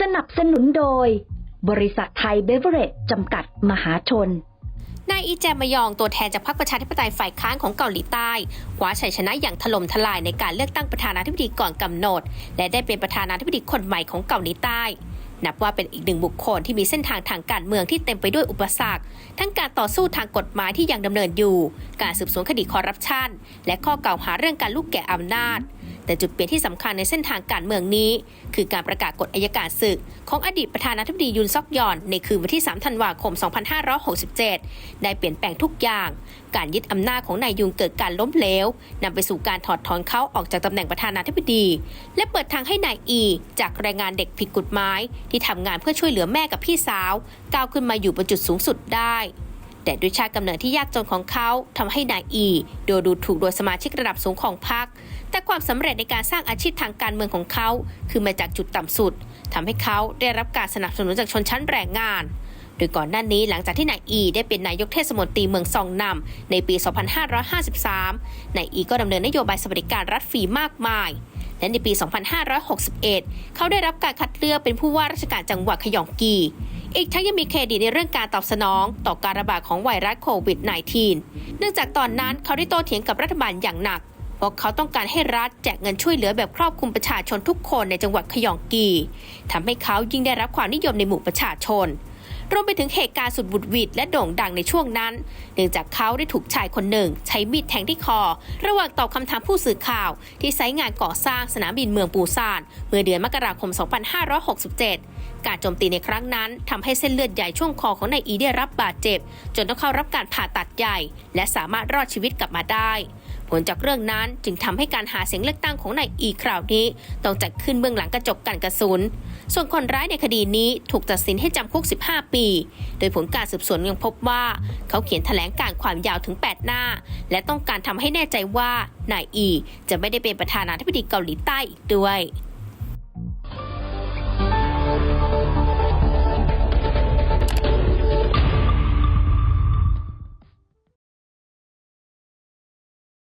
สนับสนุนโดย บริษัทไทยเบเวอเรจจำกัดมหาชนนายอีแจมยองตัวแทนจากพรรคประชาธิปไตยฝ่ายค้านของเกาหลีใต้คว้าชัยชนะอย่างถล่มทลายในการเลือกตั้งประธานาธิบดีก่อนกำหนด และได้เป็นประธานาธิบดีคนใหม่ของเกาหลีใต้ นับว่าเป็นอีกหนึ่งบุคคลที่มีเส้นทางทางการเมืองที่เต็มไปด้วยอุปสรรค ทั้งการต่อสู้ทางกฎหมายที่ยังดำเนินอยู่ การสืบสวนคดีคอร์รัปชันและข้อกล่าวหาเรื่องการลูกแก่อำนาจ แต่จุดเปลี่ยนที่สำคัญในเส้นทางการเมืองนี้ คือการประกาศกฎอายการศึก ของอดีตประธานาธิบดียุนซอกยอน ในคืนวันที่ 3 ธันวาคม 2567 ได้เปลี่ยนแปลงทุกอย่าง การยึดอำนาจของนายยุนเกิดการล้มเหลวนำไปสู่การถอดถอนเขาออกจากตำแหน่งประธานาธิบดี และเปิดทางให้นายอี จากแรงงานเด็กผิดกฎหมาย ที่ทำงานเพื่อช่วยเหลือแม่กับพี่สาวก้าวขึ้นมาอยู่บนจุดสูงสุดได้แต่ด้วยชาติกำเนิดที่ยากจนของเขาทำให้นายอี โดดูถูกโดยสมาชิกระดับสูงของพรรค แต่ความสำเร็จในการสร้างอาชีพทางการเมืองของเขา คือมาจากจุดต่ำสุดทำให้เขาได้รับการสนับสนุนจากชนชั้นแรงงาน โดยก่อนหน้านี้หลังจากที่นายอีได้เป็นนายกเทศมนตรีเมืองซองนำในปี 2553 นายอีก็ดำเนินนโยบายสวัสดิการรัฐฟรีมากมายและในปี 2561 เขาได้รับการคัดเลือกเป็นผู้ว่าราชการจังหวัดขยองกี อีกทั้งยังมีเครดิตในเรื่องการตอบสนอง ต่อการระบาดของไวรัสโควิด -19 เนื่องจากตอนนั้นเขาได้โต้เถียงกับรัฐบาลอย่างหนัก พราะเขาต้องการให้รัฐแจกเงินช่วยเหลือแบบครอบคลุมประชาชนทุกคนในจังหวัดขยองกีทำให้เขายิ่งได้รับความนิยมในหมู่ประชาชน รวมไปถึงเหตุการณ์สุดบุดวิดและโด่งดังในช่วงนั้น เนื่องจากเขาได้ถูกชายคนหนึ่ง ใช้มีดแทงที่คอ ระหว่างตอบคำถามผู้สื่อข่าว ที่ไซต์งานก่อสร้างสนามบินเมืองปูซานเมื่อเดือนมกราคม 2567การโจมตีในครั้งนั้นทำให้เส้นเลือดใหญ่ช่วงคอของนายอีได้รับบาดเจ็บ จนต้องเข้ารับการผ่าตัดใหญ่ และสามารถรอดชีวิตกลับมาได้ ผลจากเรื่องนั้นจึงทำให้การหาเสียงเลือกตั้งของนายอีคราวนี้ ต้องจัดขึ้นเบื้องหลังกระจกกันกระสุน ส่วนคนร้ายในคดีนี้ถูกตัดสินให้จำคุก 15 ปี โดยผลการสืบสวนยังพบว่าเขาเขียนแถลงการความยาวถึง 8 หน้า และต้องการทำให้แน่ใจว่านายอี จะไม่ได้เป็นประธานาธิบดีเกาหลีใต้อีกด้วย